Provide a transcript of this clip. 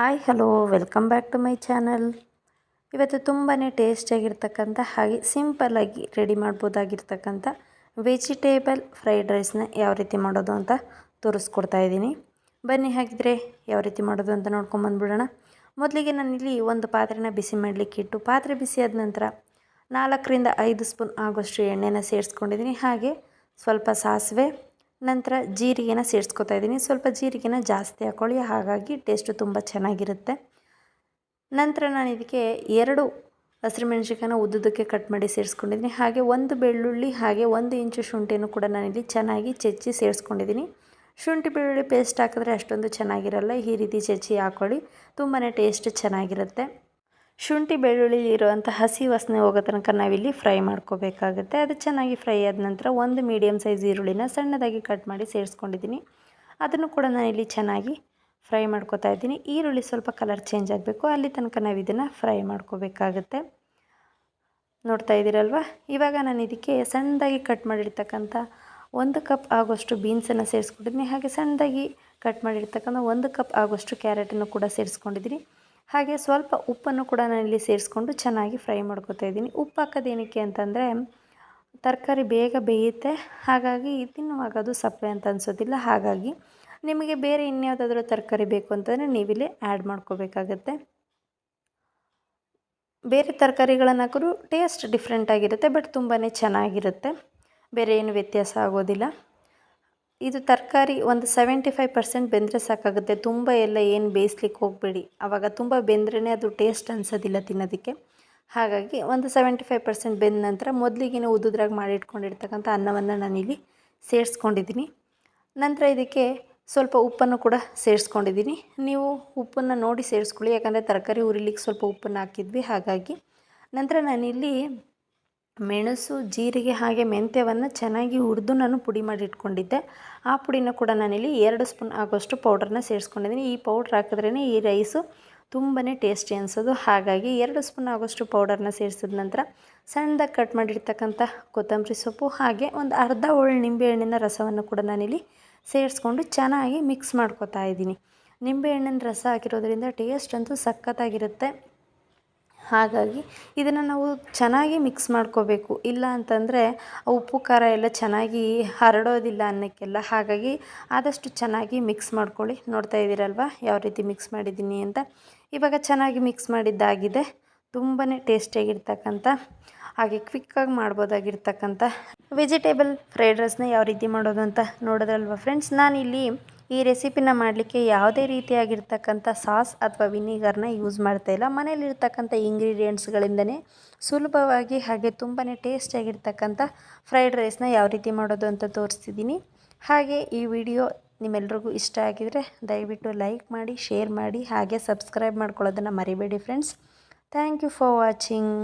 Hi, hello, welcome back to my channel. ಇವತ್ತು ತುಂಬಾ ಟೇಸ್ಟಿಯಾಗಿರ್ತಕ್ಕಂಥ ಹಾಗೆ ಸಿಂಪಲ್ಲಾಗಿ ರೆಡಿ ಮಾಡ್ಬೋದಾಗಿರ್ತಕ್ಕಂಥ ವೆಜಿಟೇಬಲ್ ಫ್ರೈಡ್ ರೈಸ್ನ ಯಾವ ರೀತಿ ಮಾಡೋದು ಅಂತ ತೋರಿಸ್ಕೊಡ್ತಾ ಇದ್ದೀನಿ. ಬನ್ನಿ, ಹಾಗಿದ್ರೆ ಯಾವ ರೀತಿ ಮಾಡೋದು ಅಂತ ನೋಡ್ಕೊಂಬಂದ್ಬಿಡೋಣ ಮೊದಲಿಗೆ ನಾನಿಲ್ಲಿ ಒಂದು ಪಾತ್ರೆನ ಬಿಸಿ ಮಾಡಲಿಕ್ಕೆ ಇಟ್ಟು, ಪಾತ್ರೆ ಬಿಸಿ ಆದ ನಂತರ ನಾಲ್ಕರಿಂದ ಐದು ಸ್ಪೂನ್ ಆಗೋಷ್ಟು ಎಣ್ಣೆನ ಸೇರಿಸ್ಕೊಂಡಿದ್ದೀನಿ. ಹಾಗೆ ಸ್ವಲ್ಪ ಸಾಸಿವೆ ನಂತರ ಜೀರಿಗೆನ ಸೇರಿಸ್ಕೊತಾ ಇದ್ದೀನಿ. ಸ್ವಲ್ಪ ಜೀರಿಗೆನ ಜಾಸ್ತಿ ಹಾಕ್ಕೊಳ್ಳಿ ಹಾಗಾಗಿ ಟೇಸ್ಟು ತುಂಬ ಚೆನ್ನಾಗಿರುತ್ತೆ. ನಂತರ ನಾನು ಇದಕ್ಕೆ ಎರಡು ಹಸಿರುಮೆಣ್ಸಿಕಾಯನ್ನ ಉದ್ದುದಕ್ಕೆ ಕಟ್ ಮಾಡಿ ಸೇರಿಸ್ಕೊಂಡಿದ್ದೀನಿ. ಹಾಗೆ ಒಂದು ಬೆಳ್ಳುಳ್ಳಿ, ಹಾಗೆ ಒಂದು ಇಂಚು ಶುಂಠಿಯನ್ನು ಕೂಡ ನಾನಿಲ್ಲಿ ಚೆನ್ನಾಗಿ ಚಚ್ಚಿ ಸೇರಿಸ್ಕೊಂಡಿದ್ದೀನಿ. ಶುಂಠಿ, ಬೆಳ್ಳುಳ್ಳಿ ಪೇಸ್ಟ್ ಹಾಕಿದ್ರೆ ಅಷ್ಟೊಂದು ಚೆನ್ನಾಗಿರಲ್ಲ. ಈ ರೀತಿ ಚೆಚ್ಚಿ ಹಾಕ್ಕೊಳ್ಳಿ ತುಂಬಾ ಟೇಸ್ಟ್ ಚೆನ್ನಾಗಿರುತ್ತೆ. ಶುಂಠಿ ಬೆಳ್ಳುಳ್ಳಿ ಇರುವಂಥ ಹಸಿ ವಾಸನೆ ಹೋಗೋ ತನಕ ನಾವಿಲ್ಲಿ ಫ್ರೈ ಮಾಡ್ಕೋಬೇಕಾಗುತ್ತೆ. ಅದು ಚೆನ್ನಾಗಿ ಫ್ರೈ ಆದ ನಂತರ ಒಂದು ಮೀಡಿಯಮ್ ಸೈಜ್ ಈರುಳ್ಳಿನ ಸಣ್ಣದಾಗಿ ಕಟ್ ಮಾಡಿ ಸೇರಿಸ್ಕೊಂಡಿದ್ದೀನಿ. ಅದನ್ನು ಕೂಡ ನಾನಿಲ್ಲಿ ಚೆನ್ನಾಗಿ ಫ್ರೈ ಮಾಡ್ಕೋತಾ ಇದ್ದೀನಿ. ಈರುಳ್ಳಿ ಸ್ವಲ್ಪ ಕಲರ್ ಚೇಂಜ್ ಆಗಬೇಕು. ಅಲ್ಲಿ ತನಕ ನಾವು ಇದನ್ನು ಫ್ರೈ ಮಾಡ್ಕೋಬೇಕಾಗುತ್ತೆ. ನೋಡ್ತಾ ಇದ್ದೀರಲ್ವ? ಇವಾಗ ನಾನು ಇದಕ್ಕೆ ಸಣ್ಣದಾಗಿ ಕಟ್ ಮಾಡಿರ್ತಕ್ಕಂಥ ಒಂದು ಕಪ್ ಆಗೋಷ್ಟು ಬೀನ್ಸನ್ನು ಸೇರಿಸ್ಕೊಂಡಿದ್ದೀನಿ. ಹಾಗೆ ಸಣ್ಣದಾಗಿ ಕಟ್ ಮಾಡಿರ್ತಕ್ಕಂಥ ಒಂದು ಕಪ್ ಆಗೋಷ್ಟು ಕ್ಯಾರೆಟನ್ನು ಕೂಡ ಸೇರಿಸ್ಕೊಂಡಿದ್ದೀನಿ. ಹಾಗೆ ಸ್ವಲ್ಪ ಉಪ್ಪನ್ನು ಕೂಡ ನಾನಿಲ್ಲಿ ಸೇರಿಸ್ಕೊಂಡು ಚೆನ್ನಾಗಿ ಫ್ರೈ ಮಾಡ್ಕೋತಾ ಇದ್ದೀನಿ. ಉಪ್ಪು ಹಾಕೋದೇನಕ್ಕೆ ಅಂತಂದರೆ, ತರಕಾರಿ ಬೇಗ ಬೇಯುತ್ತೆ, ಹಾಗಾಗಿ ತಿನ್ನುವಾಗ ಅದು ಸಪ್ಪೆ ಅಂತ ಅನಿಸೋದಿಲ್ಲ. ಹಾಗಾಗಿ ನಿಮಗೆ ಬೇರೆ ಇನ್ಯಾವುದಾದ್ರೂ ತರಕಾರಿ ಬೇಕು ಅಂತಂದರೆ ನೀವಿಲ್ಲಿ ಆ್ಯಡ್ ಮಾಡ್ಕೋಬೇಕಾಗತ್ತೆ. ಬೇರೆ ತರಕಾರಿಗಳನ್ನು ಹಾಕಿದ್ರು ಟೇಸ್ಟ್ ಡಿಫ್ರೆಂಟಾಗಿರುತ್ತೆ ಬಟ್ ತುಂಬಾ ಚೆನ್ನಾಗಿರುತ್ತೆ. ಬೇರೆ ಏನು ವ್ಯತ್ಯಾಸ ಆಗೋದಿಲ್ಲ. ಇದು ತರಕಾರಿ ಒಂದು ಸೆವೆಂಟಿ ಫೈವ್ ಪರ್ಸೆಂಟ್ ಬೆಂದರೆ ಸಾಕಾಗುತ್ತೆ. ತುಂಬ ಎಲ್ಲ ಏನು ಬೇಯಿಸ್ಲಿಕ್ಕೆ ಹೋಗಬೇಡಿ. ಆವಾಗ ತುಂಬ ಬೆಂದ್ರೇ ಅದು ಟೇಸ್ಟ್ ಅನಿಸೋದಿಲ್ಲ ತಿನ್ನೋದಕ್ಕೆ. ಹಾಗಾಗಿ ಒಂದು ಸೆವೆಂಟಿ ಫೈವ್ ಪರ್ಸೆಂಟ್ ಬೆಂದ ನಂತರ ಮೊದಲಿಗೆ ಉದ್ದುದ್ರಾಗ ಮಾಡಿಟ್ಕೊಂಡಿರ್ತಕ್ಕಂಥ ಅನ್ನವನ್ನು ನಾನಿಲ್ಲಿ ಸೇರಿಸ್ಕೊಂಡಿದ್ದೀನಿ. ನಂತರ ಇದಕ್ಕೆ ಸ್ವಲ್ಪ ಉಪ್ಪನ್ನು ಕೂಡ ಸೇರಿಸ್ಕೊಂಡಿದ್ದೀನಿ. ನೀವು ಉಪ್ಪನ್ನು ನೋಡಿ ಸೇರಿಸ್ಕೊಳ್ಳಿ. ಯಾಕಂದರೆ ತರಕಾರಿ ಉರಿಲಿಕ್ಕೆ ಸ್ವಲ್ಪ ಉಪ್ಪನ್ನು ಹಾಕಿದ್ವಿ. ಹಾಗಾಗಿ ನಂತರ ನಾನಿಲ್ಲಿ ಮೆಣಸು, ಜೀರಿಗೆ ಹಾಗೆ ಮೆಂತ್ಯವನ್ನು ಚೆನ್ನಾಗಿ ಹುರಿದು ನಾನು ಪುಡಿ ಮಾಡಿ ಇಟ್ಕೊಂಡಿದ್ದೆ. ಆ ಪುಡಿನ ಕೂಡ ನಾನಿಲ್ಲಿ ಎರಡು ಸ್ಪೂನ್ ಆಗೋಷ್ಟು ಪೌಡ್ರನ್ನ ಸೇರಿಸ್ಕೊಂಡಿದ್ದೀನಿ. ಈ ಪೌಡ್ರ್ ಹಾಕಿದ್ರೇ ಈ ರೈಸು ತುಂಬಾ ಟೇಸ್ಟಿ ಅನಿಸೋದು. ಹಾಗಾಗಿ ಎರಡು ಸ್ಪೂನ್ ಆಗೋಷ್ಟು ಪೌಡರ್ನ ಸೇರಿಸಿದ ನಂತರ ಸಣ್ಣದಾಗಿ ಕಟ್ ಮಾಡಿರ್ತಕ್ಕಂಥ ಕೊತ್ತಂಬರಿ ಸೊಪ್ಪು ಹಾಗೆ ಒಂದು ಅರ್ಧ ಹೋಳು ನಿಂಬೆಹಣ್ಣಿನ ರಸವನ್ನು ಕೂಡ ನಾನಿಲ್ಲಿ ಸೇರಿಸ್ಕೊಂಡು ಚೆನ್ನಾಗಿ ಮಿಕ್ಸ್ ಮಾಡ್ಕೊತಾ ಇದ್ದೀನಿ. ನಿಂಬೆಹಣ್ಣಿನ ರಸ ಹಾಕಿರೋದ್ರಿಂದ ಟೇಸ್ಟ್ ಅಂತೂ ಸಖತ್ತಾಗಿರುತ್ತೆ. ಹಾಗಾಗಿ ಇದನ್ನು ನಾವು ಚೆನ್ನಾಗಿ ಮಿಕ್ಸ್ ಮಾಡ್ಕೋಬೇಕು. ಇಲ್ಲ ಅಂತಂದರೆ ಉಪ್ಪು, ಖಾರ ಎಲ್ಲ ಚೆನ್ನಾಗಿ ಹರಡೋದಿಲ್ಲ ಅನ್ನಕ್ಕೆಲ್ಲ. ಹಾಗಾಗಿ ಆದಷ್ಟು ಚೆನ್ನಾಗಿ ಮಿಕ್ಸ್ ಮಾಡ್ಕೊಳ್ಳಿ. ನೋಡ್ತಾ ಇದ್ದೀರಲ್ವ? ಯಾವ ರೀತಿ ಮಿಕ್ಸ್ ಮಾಡಿದ್ದೀನಿ ಅಂತ. ಇವಾಗ ಚೆನ್ನಾಗಿ ಮಿಕ್ಸ್ ಮಾಡಿದ್ದಾಗಿದೆ. ತುಂಬಾ ಟೇಸ್ಟಿಯಾಗಿರ್ತಕ್ಕಂಥ ಹಾಗೆ ಕ್ವಿಕ್ಕಾಗಿ ಮಾಡ್ಬೋದಾಗಿರ್ತಕ್ಕಂಥ ವೆಜಿಟೇಬಲ್ ಫ್ರೈಡ್ ರೈಸ್ನ ಯಾವ ರೀತಿ ಮಾಡೋದು ಅಂತ ನೋಡೋದ್ರಲ್ವ ಫ್ರೆಂಡ್ಸ್ ನಾನಿಲ್ಲಿ ಈ ರೆಸಿಪಿನ ಮಾಡಲಿಕ್ಕೆ ಯಾವುದೇ ರೀತಿಯಾಗಿರ್ತಕ್ಕಂಥ ಸಾಸ್ ಅಥವಾ ವಿನಿಗರ್ನ ಯೂಸ್ ಮಾಡ್ತಾ ಇಲ್ಲ. ಮನೇಲಿರ್ತಕ್ಕಂಥ ಇಂಗ್ರೀಡಿಯೆಂಟ್ಸ್ಗಳಿಂದನೇ ಸುಲಭವಾಗಿ ಹಾಗೆ ತುಂಬಾ ಟೇಸ್ಟಿಯಾಗಿರ್ತಕ್ಕಂಥ ಫ್ರೈಡ್ ರೈಸ್ನ ಯಾವ ರೀತಿ ಮಾಡೋದು ಅಂತ ತೋರಿಸ್ತಿದ್ದೀನಿ. ಹಾಗೆ ಈ ವಿಡಿಯೋ ನಿಮ್ಮೆಲ್ರಿಗೂ ಇಷ್ಟ ಆಗಿದರೆ ದಯವಿಟ್ಟು ಲೈಕ್ ಮಾಡಿ, ಶೇರ್ ಮಾಡಿ ಹಾಗೆ ಸಬ್ಸ್ಕ್ರೈಬ್ ಮಾಡ್ಕೊಳ್ಳೋದನ್ನು ಮರಿಬೇಡಿ friends. Thank you for watching.